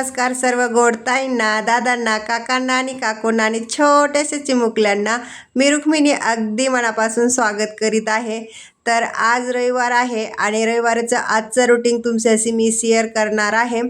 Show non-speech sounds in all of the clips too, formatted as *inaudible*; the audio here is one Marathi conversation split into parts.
नमस्कार सर्व गोडताईंना दादांना काकांना आणि काकूंना आणि छोट्याशा चिमुकल्यांना मी रुक्मिणी अगदी मनापासून स्वागत करीत आहे. तर आज रविवार आहे आणि रविवारचं आजचं रुटीन तुमच्याशी मी शेअर करणार आहे.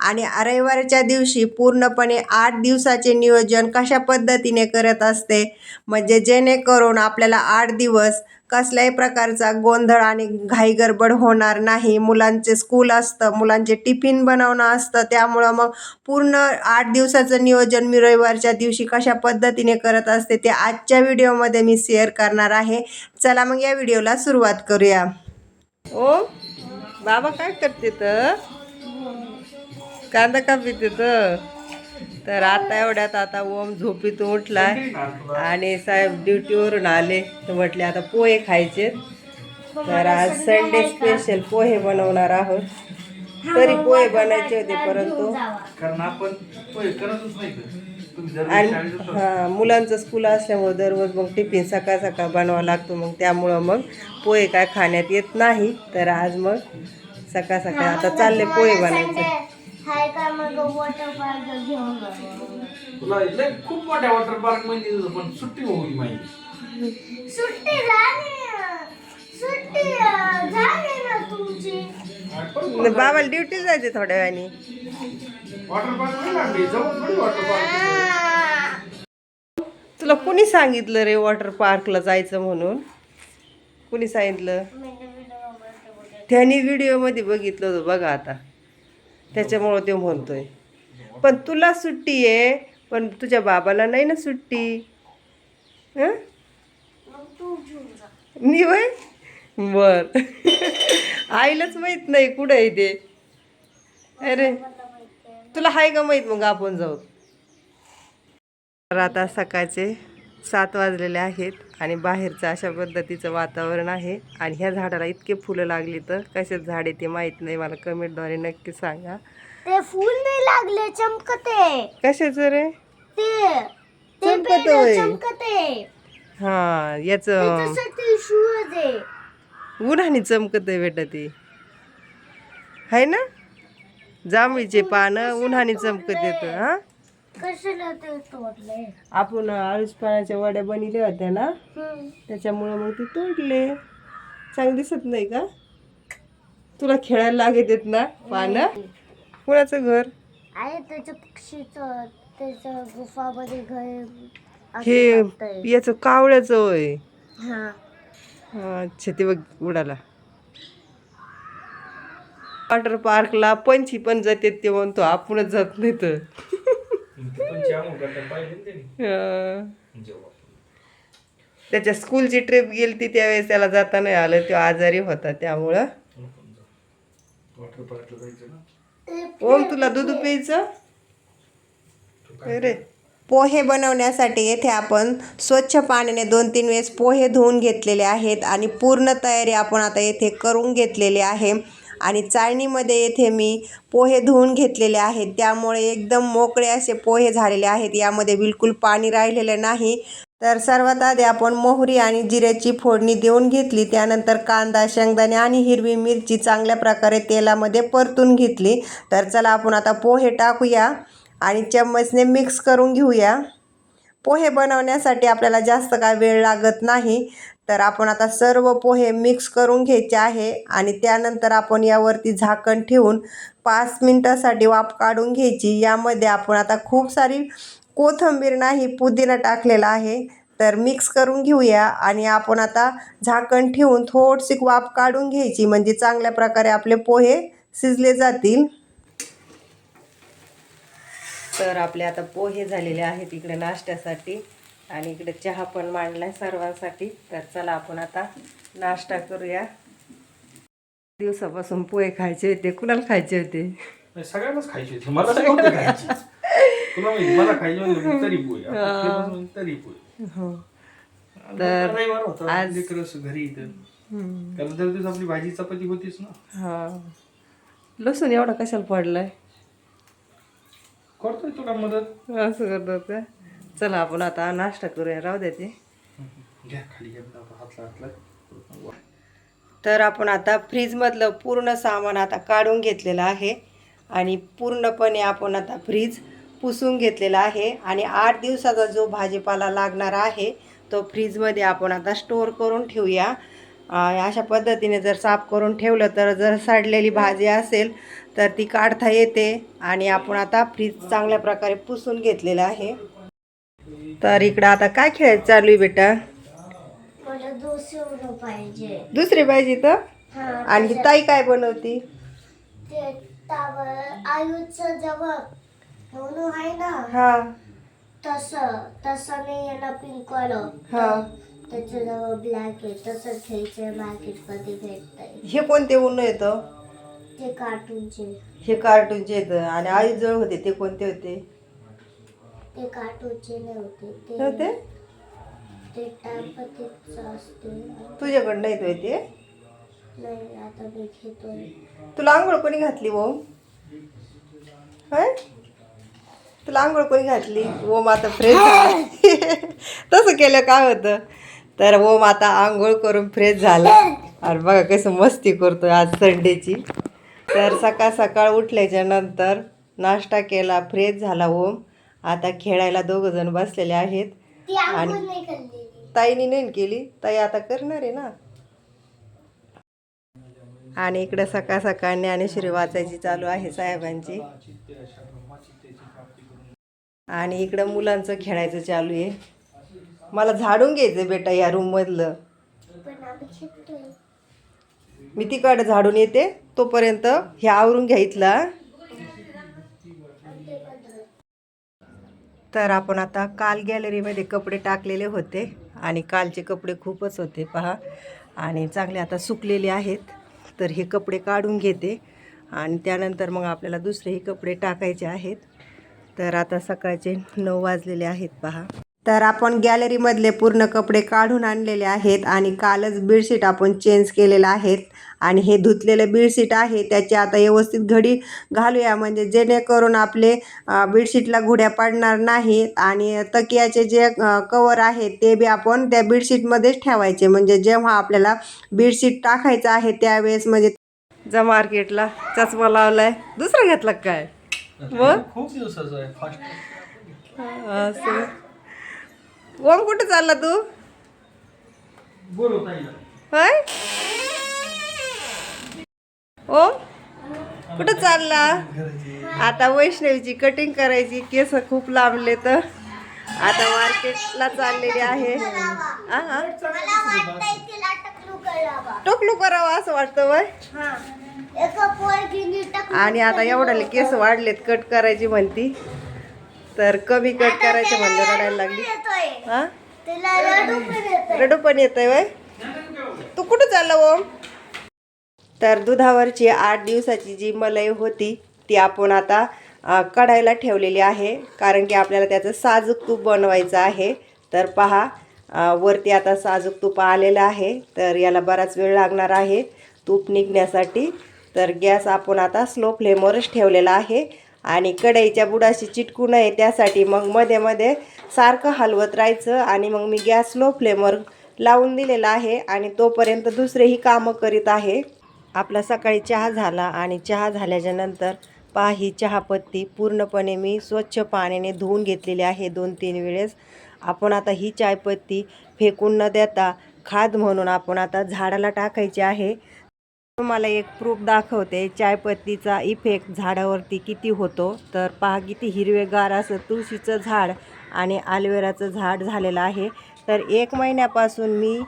आणि रविवारच्या दिवशी पूर्णपणे आठ दिवसाचे नियोजन कशा पद्धतीने करत असते? म्हणजे जेणेकरून आपल्याला आठ दिवस कसल्याही प्रकारचा गोंधळ आणि घाईगडबड होणार नाही. मुलांचे स्कूल असतं मुलांचे टिफिन बनवणं असतं त्यामुळं मग पूर्ण आठ दिवसाचं नियोजन मी रविवारच्या दिवशी कशा पद्धतीने करत असते ते आजच्या व्हिडिओमध्ये मी शेअर करणार आहे. चला मग या व्हिडिओला सुरुवात करूया. ओ बाबा काय करते तर? कांदा कापीत तर तर आता एवढ्यात आता ओम झोपीतून उठलाय. आणि साहेब ड्युटीवरून आले. तर म्हटले आता पोहे खायचे. तर आज संडे स्पेशल पोहे बनवणार आहोत. तरी पोहे बनायचे होते परंतु. आणि. हां मुलांचं स्कूल असल्यामुळं दररोज मग टिफिन सकाळ सकाळ बनवावा लागतो. मग त्यामुळं मग पोहे काय खाण्यात येत नाही. तर आज मग सकाळ सकाळ आता चालले पोहे बनायचे. हाय का मग वॉटर पार्क घेऊन जाऊ. तुला लय खूप मोठ्या वॉटर पार्कमध्ये पण सुट्टी होईल माहिती. सुट्टी झाली सुट्टी अं, झाली ना तुमची. बाबाला ड्युटी जायचे थोड्या वेळाने. वॉटर पार्क नाही लागली जवळ थोडी वॉटर पार्क तुला कुणी सांगितलं रे वॉटर पार्कला जायचं म्हणून? कुणी सांगितलं? त्याने व्हिडिओमध्ये बघितलं होतं बघा आता. त्याच्यामुळं ते म्हणतोय. पण तुला सुट्टी आहे पण तुझ्या बाबाला नाही ना सुट्टी? हं? मी वय बर. आईलाच माहीत नाही कुठं आहे ते. अरे तुला हाय का माहीत मग आपण जाऊ? तर आता सकाळचे सात वाजलेले आहेत. आणि बाहेरचं अशा पद्धतीचं वातावरण आहे. आणि ह्या झाडाला इतके फुलं लागली तर कशात झाड आहे ते माहीत नाही. मला कमेंटद्वारे नक्की सांगा. ते फुल नाही लागले चमकते. कशाचं रे ते ते चमकते पेढं होय. चमकते. हां याचं उन्हाने चमकत आहे. बेटा ती. आहे ना? जांभळीचे पानं उन्हाने चमकत येतं हा? कशाला ते तोडले? आपण आळूच पानाच्या वड्या बनवल्या होत्या ना. त्याच्यामुळं मग ते तोडले. चांगलं दिसत नाही का? तुला खेळायला लागत येत ना पानं? कुणाचं घर? आहे त्याच्या पक्षीचं त्याच्या गुफामध्ये घर असं हे. याचं कावळ्याचं होय. हा. अच्छा ते बघ उडाला. वॉटर पार्कला पंछी पण जाते ते म्हणतो आपणच जात नाही तर त्याच्या स्कूलची ट्रिप गेली ती त्यावेळेस त्याला जाता नाही आलं तो आजारी होता त्यामुळं. ओम तुला दूध प्यायचं? अरे. पोहे बनवण्यासाठी येथे आपण स्वच्छ पाण्याने दोन तीन वेळेस पोहे धुवून घेतलेले आहेत आणि पूर्ण तयारी आपण आता येथे करून घेतलेली आहे. आणि चाळणीमध्ये येथे मी पोहे धुवून घेतलेले आहेत. त्यामुळे एकदम मोकळे असे पोहे झालेले आहेत. यामध्ये बिलकुल पाणी राहिलेलं नाही. तर सर्वात आधी आपण मोहरी आणि जिऱ्याची फोडणी देऊन घेतली. त्यानंतर कांदा शेंगदाणे आणि हिरवी मिरची चांगल्या प्रकारे तेलामध्ये परतून घेतली. तर चला आपण आता पोहे टाकूया आणि चम्मचने मिक्स करून घेऊया. पोहे बनवण्यासाठी आपल्याला जास्त काय वेळ लागत नाही. तर आपण आता सर्व पोहे मिक्स करून घ्यायचे आहे आणि त्यानंतर आपण यावरती झाकण ठेवून पाच मिनटासाठी वाफ काढून घ्यायची. यामध्ये आपण आता खूप सारी कोथिंबीर नाही पुदिना टाकलेला आहे. तर मिक्स करून घेऊया आणि आपण आता झाकण ठेवून थोडीशी वाफ काढून घ्यायची. म्हणजे चांगल्या प्रकारे आपले पोहे शिजले जातील. तर आपले आता पोहे झालेले आहेत इकडे नाश्त्यासाठी. आणि इकडे चहा पण मांडलाय सर्वांसाठी. तर चला आपण आता नाश्ता करूया. दिवसापासून पोहे खायचे होते. कुणाला खायचे होते? सगळ्यांनाच खायची होती. मला नाही नव्हती खायची. तुला माहिती? मला खायची होती मी तरी पोय हो. रविवार होता. आज- घरी कारण दिवस आपली भाजी चपाती होतीच ना. हा. लसूण एवढा कशाला पडलाय? करतोय तुला मदत. असं करत होतं चला आपण आता नाश्ता करूया. राहू द्या ते. तर आपण आता फ्रीजमधलं पूर्ण सामान आता काढून घेतलेलं आहे. आणि पूर्णपणे आपण आता फ्रीज पुसून घेतलेला आहे. आणि आठ दिवसाचा जो भाजीपाला लागणार आहे तो फ्रीजमध्ये आपण आता स्टोअर करून ठेवूया. अशा पद्धतीने जर साफ करून ठेवलं तर जर सडलेली भाजी असेल तर ती काढता येते. आणि आपण आता फ्रीज चांगल्या प्रकारे पुसून घेतलेलं आहे. तर इकडं आता काय खेळायचं चालू आहे बेटा? पाहिजे. दुसरी भाजी तर? हा आणि ही ताई काय बनवती? जवळ म्हणून आहे ना? हा. तसं तसं नाही आहे ना पिंक वालं हा. त्याच्याजवळ ब्लॅक आहे तसं घ्यायचं मार्केटमध्ये भेटतंय. हे कोणते ऊन येतं ते कार्टूनचे हे कार्टूनचे येतं आणि आई जवळ होते ते कोणते होते? ते कार्टूनचे नाही होते ते नव्हते ते टायपतीचं असते. तुझ्याकडनं येतोय ते? नाही आता मी घेतोय तुला आंघोळ कोणी घातली ओम होय? तुला आंघोळ कोणी घातली? ओम आता फ्रेश झाला. *laughs* तसं केलं काय होतं? तर ओम आता आंघोळ करून फ्रेश झाला. आणि बघा कसं मस्ती करतोय आज संडेची. तर सकाळ सकाळ उठल्याच्या नंतर नाश्ता केला फ्रेश झाला ओम आता खेळायला दोघं जण बसलेले आहेत. खाल्लेली ताईने नाही केली. ताई आता करणार आहे ना? आणि इकडं सकाळ सकाळ ज्ञानेश्वरी वाचायची चालू आहे साहेबांची. आणि इकडं मुलांचं खेळायचं चालू आहे. मला झाडून घ्यायचं बेटा या रूममधलं मी तिकडं झाडून येते. तोपर्यंत हे आवरून घ्यायतला तर आपण आता काल गॅलरीमध्ये कपडे टाकलेले होते आणि कालचे कपडे खूपच होते पहा. आणि चांगले आता सुकलेले आहेत. तर हे कपडे काढून घेते. आणि त्यानंतर मग आपल्याला दुसरेही कपडे टाकायचे आहेत. तर आता सकाळचे नऊ वाजलेले आहेत पहा. तर आपण गॅलरीमधले पूर्ण कपडे काढून आणलेले आहेत आणि कालच बेडशीट आपण चेंज केलेलं आहेत. आणि हे धुतलेलं बेडशीट आहे त्याची आता व्यवस्थित घडी घालूया. म्हणजे जेणेकरून आपले बेडशीटला घुड्या पडणार नाहीत आणि तकियाचे जे कवर आहे ते बी आपण त्या बेडशीटमध्येच ठेवायचे. म्हणजे जेव्हा आपल्याला बेडशीट टाकायचं आहे त्यावेळेस म्हणजे जा मार्केटला चष्मा लावलाय. दुसरा घेतला काय? *laughs* मग? खूप दिवसाचं आहे फास्ट असं. ओम कुठं चालला तू? होय? ओम कुठं चालला? आता वैष्णवीची कटिंग करायची केस खूप लांबले तर. आता मार्केटला चाललेली आहे. मला वाटतंय तिला टकलू करावा. टोकलू करावं असं वाटतं वय हा. एका पोरगीने टकलू आणि आता एवढ्याले केस वाढलेत कट करायची म्हणती. तर कमी कट करायचे म्हणजे रडायला लागली. हा? रडू पण पण येतंय वय? तू कुठं चालला ओम? तर दुधावरची आठ दिवसाची जी मलाई होती ती आपण आता कढायला ठेवलेली आहे. कारण की आपल्याला त्याचं साजूक तूप बनवायचं आहे. तर पहा वरती आता साजूक तूप आलेलं आहे. तर याला बराच वेळ लागणार आहे. तूप निघण्यासाठी. तर गॅस आपण आता स्लो फ्लेमवरच ठेवलेला आहे. आणि कढईच्या बुडाशी चिटकू नये त्यासाठी मग मध्ये मध्ये सारखं हलवत राहायचं आणि मग मी गॅस स्लो फ्लेमवर लावून दिलेला आहे आणि तोपर्यंत दुसरेही कामं करीत आहे. आपला सकाळी चहा झाला आणि चहा झाल्याच्यानंतर पहा ही चहापत्ती पूर्णपणे मी स्वच्छ पाण्याने धुवून घेतलेली आहे दोन तीन वेळेस. आपण आता ही चायपत्ती फेकून न देता खाद म्हणून आपण आता झाडाला टाकायची आहे. तुम्हाला एक प्रूफ दाखवते. चायपत्तीचा इफेक्ट झाडावरती किती होतो? तर पहा किती हिरवेगार असं तुळशीचं झाड आणि ॲलोवेराचं झाड झालेलं आहे. तर एक महिन्यापासून मी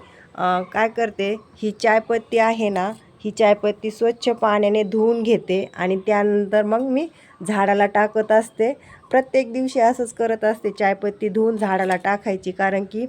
काय करते? ही चायपत्ती आहे ना ही चायपत्ती स्वच्छ पाण्याने धुवून घेते आणि त्यानंतर मग मी झाडाला टाकत असते. प्रत्येक दिवशी असंच करत असते चायपत्ती धुवून झाडाला टाकायची. कारण की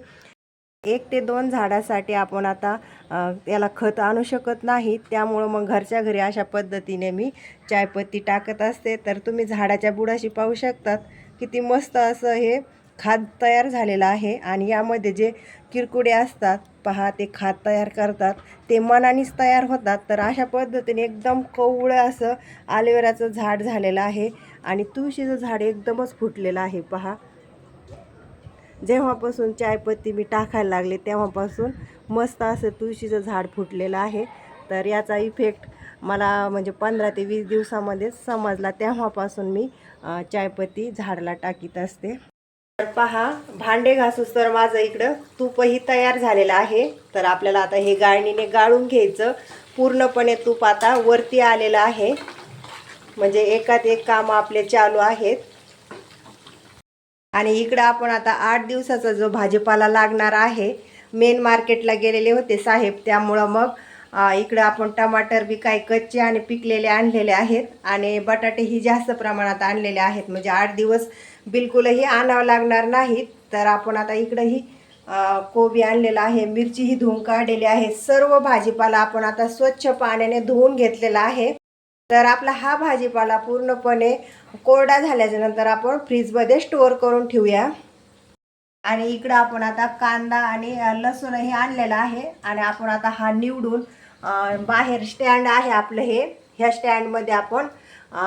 एक ते दोन झाडासाठी आपण आता याला त्याला खत आणू शकत नाही. त्यामुळं मग घरच्या घरी अशा पद्धतीने मी चायपत्ती टाकत असते. तर तुम्ही झाडाच्या बुडाशी पाहू शकतात किती मस्त असं हे खाद तयार झालेलं आहे. आणि यामध्ये जे किरकुडे असतात पहा ते खाद तयार करतात. ते मनानेच तयार होतात. तर अशा पद्धतीने एकदम कवळं असं ॲलोवेराचं झाड झालेलं आहे. आणि तुळशीचं झाड एकदमच फुटलेलं आहे पहा. जेव्हापासून चायपत्ती मी टाकायला लागले तेव्हापासून मस्त असं तुळशीचं झाड फुटलेलं आहे. तर याचा इफेक्ट मला म्हणजे पंधरा ते वीस दिवसामध्येच समजला. तेव्हापासून मी चायपत्ती झाडाला टाकीत असते. तर पहा भांडे घासूस तर माझं इकडं तूपही तयार झालेलं आहे. तर आपल्याला आता हे गाळणीने गाळून घ्यायचं. पूर्णपणे तूप आता वरती आलेलं आहे. म्हणजे एकात एक कामं आपले चालू आहेत. आणि इकडं आपण आता आठ दिवसाचा जो भाजीपाला लागणार आहे मेन मार्केटला गेलेले होते साहेब. त्यामुळं मग इकडं आपण टमाटर बी काय कच्चे आणि पिकलेले आणलेले आहेत आणि बटाटेही जास्त प्रमाणात आणलेले आहेत. म्हणजे आठ दिवस बिलकुलही आणावं लागणार नाहीत तर आपण आता इकडंही कोबी आणलेला आहे मिरचीही धुवून काढलेली आहे. सर्व भाजीपाला आपण आता स्वच्छ पाण्याने धुवून घेतलेला आहे. तर आपला हा भाजीपाला पूर्णपणे कोरडा झाल्याच्यानंतर आपण फ्रीजमध्ये स्टोअर करून ठेवूया. आणि इकडं आपण आता कांदा आणि लसूण हे आणलेला आहे. आणि आपण आता हा निवडून बाहेर स्टँड आहे आपलं हे. ह्या स्टँडमध्ये आपण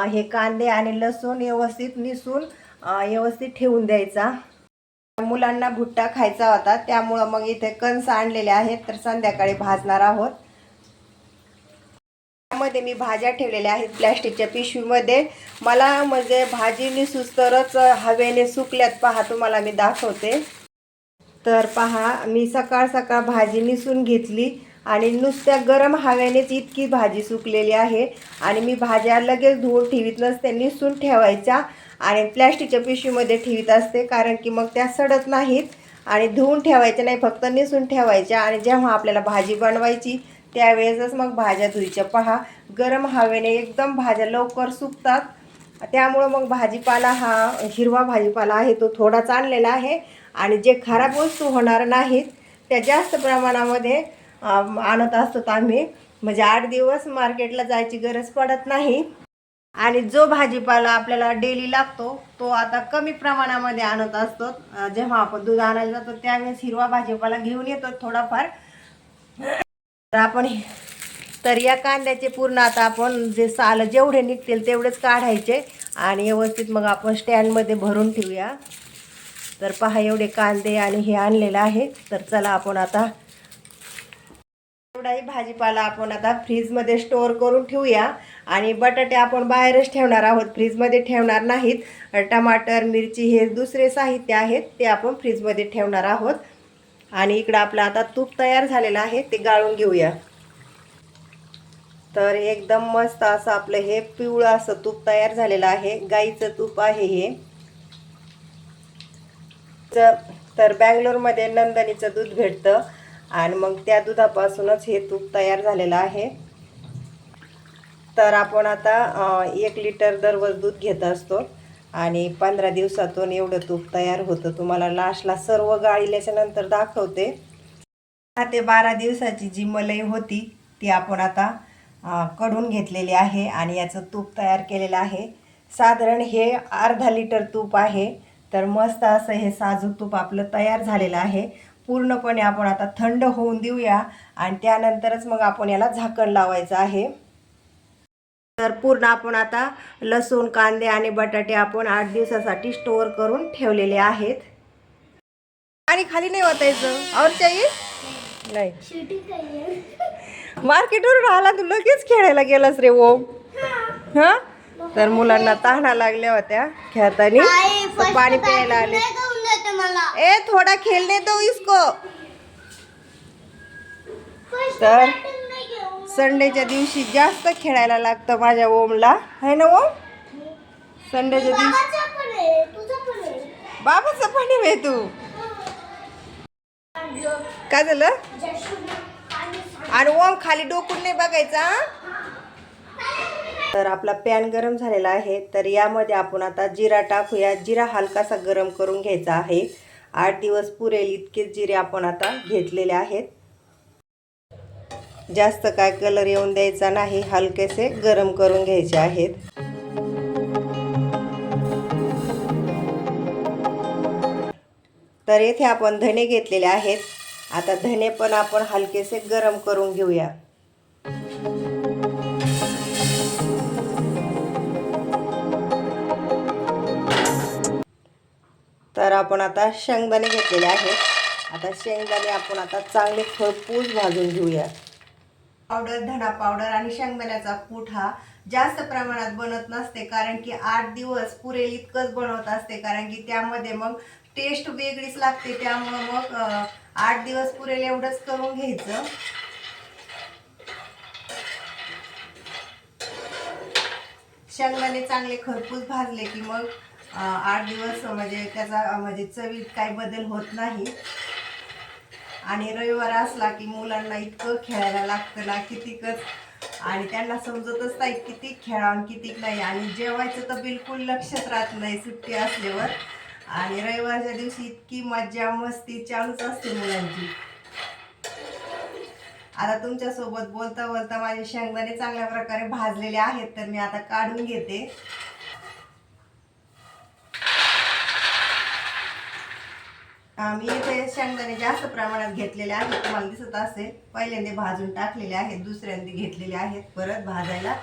हे कांदे आणि लसूण व्यवस्थित निसून व्यवस्थित ठेवून द्यायचा. मुलांना भुट्टा खायचा होता त्यामुळं मग इथे कणस आणलेले आहेत. तर संध्याकाळी भाजणार आहोत. यामध्ये मी भाज्या ठेवलेल्या आहेत प्लॅस्टिकच्या पिशवीमध्ये. मला म्हणजे भाजी निसूस तरच हवेने सुकल्यात पहा तुम्हाला मी दाखवते. तर पहा मी सकाळ सकाळ भाजी निसून घेतली आणि नुसत्या गरम हवेनेच इतकी भाजी सुकलेली आहे. आणि मी भाज्या लगेच धुवून ठेवीत नसते निसून ठेवायच्या आणि प्लॅस्टिकच्या पिशवीमध्ये ठेवीत असते कारण की मग त्या सडत नाहीत. आणि धुवून ठेवायच्या नाही फक्त निसून ठेवायच्या आणि जेव्हा आपल्याला भाजी बनवायची त्यावेळेसच मग भाज्या धुईच्या पहा गरम हवेने एकदम भाज्या लवकर सुकतात. त्यामुळं मग भाजीपाला हा हिरवा भाजीपाला आहे तो थोडाच आणलेला आहे. आणि जे खराब वस्तू होणार नाहीत त्या जास्त प्रमाणामध्ये आणत असतो आम्ही. म्हणजे आठ दिवस मार्केटला जायची गरज पडत नाही. आणि जो भाजीपाला आपल्याला डेली लागतो तो आता कमी प्रमाणामध्ये आणत असतो. जेव्हा आपण दूध आणायला जातो त्यावेळेस हिरवा भाजीपाला घेऊन येतो थोडाफार. तर आपण तर या कांद्याचे पूर्ण आता आपण जे साल जेवढे निघतील तेवढेच काढायचे आणि व्यवस्थित मग आपण स्टँडमध्ये भरून ठेवूया. तर पहा एवढे कांदे आणि हे आणलेलं आहे. तर चला आपण आता एवढाही भाजीपाला आपण आता फ्रीजमध्ये स्टोअर करून ठेवूया. आणि बटाटे आपण बाहेरच ठेवणार आहोत. फ्रीजमध्ये ठेवणार नाहीत. टमाटर मिरची हे दुसरे साहित्य आहेत ते आपण फ्रीजमध्ये ठेवणार आहोत. आणि इकडं आपलं आता तूप तयार झालेलं आहे ते गाळून घेऊया. तर एकदम मस्त असं आपलं हे पिवळं असं तूप तयार झालेलं आहे गाईचं तूप आहे हे. तर बँगलोरमध्ये नंदनीचं दूध भेटतं आणि मग त्या दुधापासूनच हे तूप तयार झालेलं आहे. तर आपण आता एक लिटर दररोज दूध घेत असतो. आणि पंधरा दिवसातून एवढं तूप तयार होतं. तुम्हाला लास्टला सर्व गाळल्याच्यानंतर दाखवते. दहा ते बारा दिवसाची जी मलई होती ती आपण आता कढून घेतलेली आहे आणि याचं तूप तयार केलेलं आहे. साधारण हे अर्धा लिटर तूप आहे. तर मस्त असं हे साजूक तूप आपलं तयार झालेलं आहे. पूर्णपणे आपण आता थंड होऊन देऊया आणि त्यानंतरच मग आपण याला झाकण लावायचं आहे. तर पूर्ण आपण आता लसूण कांदे आणि बटाटे आपण आठ दिवसासाठी स्टोअर करून ठेवलेले आहेत. आणि खाली नाही वाटायचं और चाहिए नाही. मार्केटवरून आला तू लगेच खेळायला गेलास रे ओम हा? तर मुलांना तहाना लागल्या होत्या खेळताना. पाणी प्यायला आले. ए थोडा खेळणे तो इसको. तर संडेच्या दिवशी जास्त खेळायला लागतं माझ्या ओमला. है ना ओम? संडेच्या दिवशी बाबाचा पण आहे तू. काय झालं? आणि ओम खाली डोकून नाही बघायचा? तर आपला पॅन गरम झालेला आहे तर यामध्ये आपण आता जिरा टाकूया. जिरा हलकासा गरम करून घ्यायचा आहे. आठ दिवस पुरेल इतके जिरे आपण आता घेतलेले आहेत. जास्त काय कलर येऊन द्यायचा नाही हलकेसे गरम करून घ्यायचे आहेत. तर येथे आपण धने घेतलेले आहेत. आता धने पण आपण हलकेसे गरम करून घेऊया. तर आपण आता शेंगदाणे घेतलेले आहेत. आता शेंगदाणे आपण आता चांगले खळपूस भाजून घेऊया पावडर धणा पावडर आणि शेंगदाण्याचा कूट हा जास्त प्रमाणात बनत नसते कारण की आठ दिवस पुरेल इतकंच बनवत असते कारण की त्यामध्ये मग टेस्ट वेगळीच लागते त्यामुळं मग आठ दिवस पुरेल एवढंच करून घ्यायचं. शेंगदाणे चांगले खरपूस भाजले की मग आठ दिवस म्हणजे त्याचा म्हणजे चवीत काही बदल होत नाही. आणि रविवार असला की मुलांना इतकं खेळायला लागतं ना कितीकच. आणि त्यांना समजतच नाही किती खेळा किती नाही. आणि जेवायचं तर बिलकुल लक्षात राहत नाही सुट्टी असल्यावर. आणि रविवारच्या दिवशी इतकी मज्जा मस्ती चालूच असते मुलांची. आता तुमच्यासोबत बोलता बोलता माझे शेंगदाणे चांगल्या प्रकारे भाजलेले आहेत तर मी आता काढून घेते. मी इथे शेंगदाणे जास्त प्रमाणात घेतलेले आहेत. तुम्हाला दिसत असेल पहिल्यांदा भाजून टाकलेले आहेत दुसऱ्यांदा घेतलेले आहेत परत भाजायला.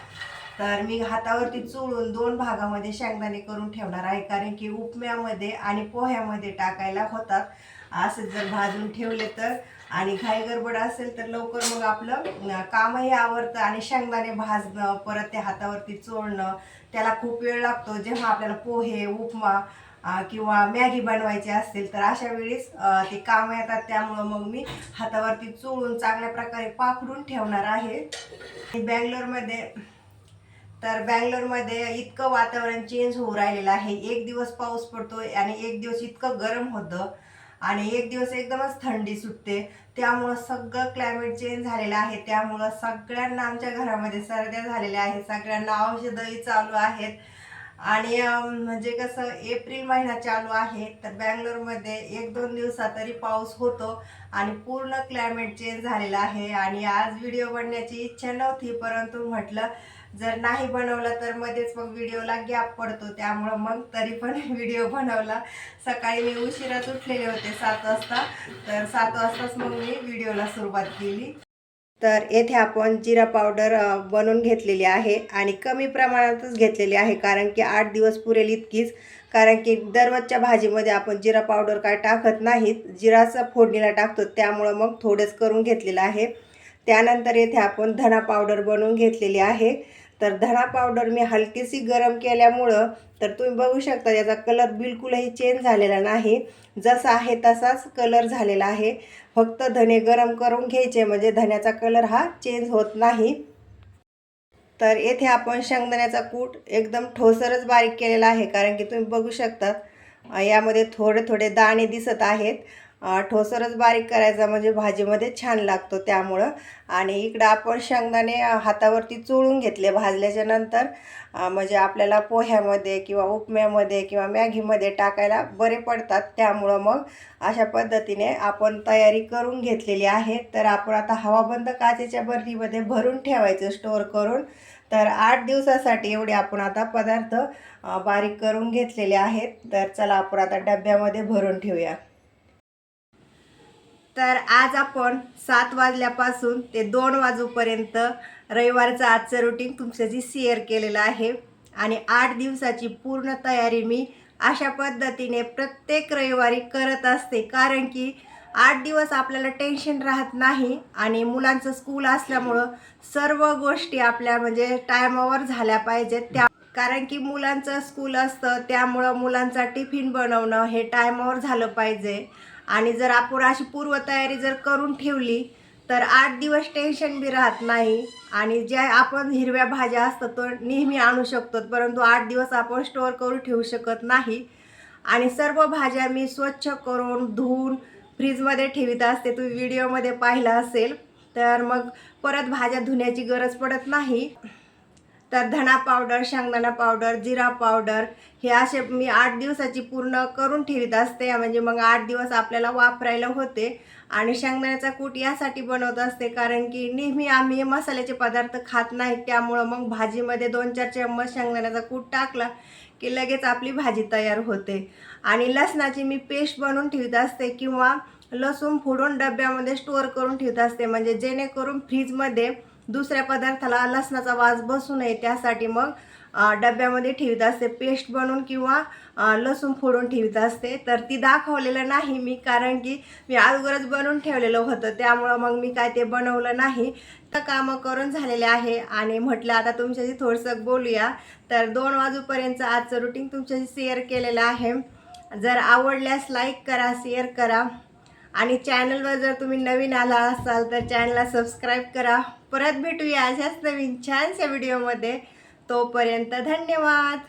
तर मी हातावरती चोळून दोन भागामध्ये शेंगदाणे करून ठेवणार आहे कारण की उपम्यामध्ये आणि पोह्यामध्ये टाकायला होतात. असं जर भाजून ठेवले तर आणि घाई गडबड असेल तर लवकर मग आपलं कामही आवडतं आणि शेंगदाणे भाजणं परत ते हातावरती चोळणं त्याला खूप वेळ लागतो. जेव्हा आपल्याला पोहे उपमा किंवा मॅगी बनवायची असतील तर अशा वेळेस ते काम येतात. त्यामुळं मग मी हातावरती चोळून चांगल्या प्रकारे पाखडून ठेवणार आहे. बँगलोरमध्ये तर बँगलोरमध्ये इतकं वातावरण चेंज होऊ राहिलेलं आहे. एक दिवस पाऊस पडतो आणि एक दिवस इतकं गरम होतं. आणि एक दिवस एकदमच थंडी सुटते. त्यामुळं सगळं क्लायमेट चेंज झालेलं आहे. त्यामुळं सगळ्यांना आमच्या घरामध्ये सर्द्या झालेल्या आहेत सगळ्यांना औषधही चालू आहेत. आणि म्हणजे कसं एप्रिल महिना चालू आहे तर बँगलोरमध्ये एक दोन दिवसात तरी पाऊस होतो आणि पूर्ण क्लायमेट चेंज झालेला आहे. आणि आज व्हिडिओ बनण्याची इच्छा नव्हती परंतु म्हटलं जर नाही बनवलं तर मध्येच मग व्हिडिओला गॅप पडतो. त्यामुळं मग तरी पण *laughs* व्हिडिओ बनवला. सकाळी मी उशिराच उठलेले होते सात वाजता तर सात वाजताच मग मी व्हिडिओला सुरुवात केली. तर येथे आपण जिरा पावडर बनवून घेतलेली आहे आणि कमी प्रमाणातच घेतलेली आहे कारण की आठ दिवस पुरेल इतकीच. कारण की दररोजच्या भाजीमध्ये आपण जिरा पावडर काय टाकत नाहीत. जिराचा फोडणीला टाकतो त्यामुळं मग थोडंच करून घेतलेलं आहे. त्यानंतर येथे आपण धणा पावडर बनवून घेतलेली आहे. तर धणा पावडर मी हलकीशी गरम केल्यामुळं तर तुम्ही बघू शकता याचा कलर बिलकुलही चेंज झालेला नाही. जसा आहे तसाच कलर झालेला आहे. फक्त धने गरम करून घ्यायचे म्हणजे धण्याचा कलर हा चेंज होत नाही. तर येथे आपण शेंगदाण्याचा कूट एकदम ठोसरच बारीक केलेला आहे कारण की तुम्ही बघू शकता यामध्ये थोडे थोडे दाणे दिसत आहेत. ठोसरच बारीक करायचा म्हणजे भाजीमध्ये छान लागतो त्यामुळं. आणि इकडं आपण शेंगदाणे हातावरती चोळून घेतले भाजल्याच्या नंतर म्हणजे आपल्याला पोह्यामध्ये किंवा उपम्यामध्ये किंवा मॅगीमध्ये टाकायला बरे पडतात. त्यामुळं मग अशा पद्धतीने आपण तयारी करून घेतलेली आहे. तर आपण आता हवाबंद काचेच्या बरणीमध्ये भरून ठेवायचं स्टोअर करून. तर आठ दिवसासाठी एवढे आपण आता पदार्थ बारीक करून घेतलेले आहेत. तर चला आपण आता डब्यामध्ये भरून ठेवूया. तर आज आपण सात वाजल्यापासून ते दोन वाजूपर्यंत रविवारचं आजचं रुटीन तुमच्याशी शेअर केलेलं आहे. आणि आठ दिवसाची पूर्ण तयारी मी अशा पद्धतीने प्रत्येक रविवारी करत असते. कारण की आठ दिवस आपल्याला टेन्शन राहत नाही आणि मुलांचं स्कूल असल्यामुळं सर्व गोष्टी आपल्या म्हणजे टायमावर झाल्या पाहिजेत. त्या कारण की मुलांचं स्कूल असतं त्यामुळं मुलांचा टिफिन बनवणं हे टायमावर झालं पाहिजे. आणि जर आपण अशी पूर्वतयारी जर करून ठेवली तर आठ दिवस टेन्शन बी राहत नाही. आणि ज्या आपण हिरव्या भाज्या असतात तो नेहमी आणू शकतो. परंतु आठ दिवस आपण स्टोअर करून ठेवू शकत नाही. आणि सर्व भाज्या मी स्वच्छ करून धुवून फ्रीजमध्ये ठेवीत असते. तुम्ही व्हिडिओमध्ये पाहिलं असेल तर मग परत भाज्या धुण्याची गरज पडत नाही. तर धणा पावडर शेंगदाणा पावडर जिरा पावडर हे असे मी आठ दिवसाची पूर्ण करून ठेवीत असते. म्हणजे मग आठ दिवस आपल्याला वापरायला होते. आणि शेंगदाण्याचा कूट यासाठी बनवत असते कारण की नेहमी आम्ही मसाल्याचे पदार्थ खात नाहीत त्यामुळं मग भाजीमध्ये दोन चार चम्मच शेंगदाण्याचा कूट टाकला की लगेच आपली भाजी तयार होते. आणि लसणाची मी पेस्ट बनवून ठेवत असते किंवा लसूण फोडून डब्यामध्ये स्टोअर करून ठेवत असते. म्हणजे जेणेकरून फ्रीजमध्ये दुसऱ्या पदार्थाला लसणाचा वास बसू नये त्यासाठी मग डब्यामध्ये ठेवीत असते. पेस्ट बनवून किंवा लसूण फोडून ठेवीत असते. तर ती दाखवलेलं नाही मी कारण की मी अगोदरच बनवून ठेवलेलं होतं. त्यामुळं मग मी काय ते बनवलं नाही. तर कामं करून झालेले आहे आणि म्हटलं आता तुमच्याशी थोडंसं बोलूया. तर दोन वाजूपर्यंत आजचं रुटीन तुमच्याशी शेअर केलेलं आहे. जर आवडल्यास लाईक करा शेअर करा. आणि चॅनलवर जर तुम्ही नवीन आला असाल तर चॅनलला सबस्क्राईब करा. परत भेटूया अशाच नवीन छानशा व्हिडिओमध्ये तोपर्यंत धन्यवाद.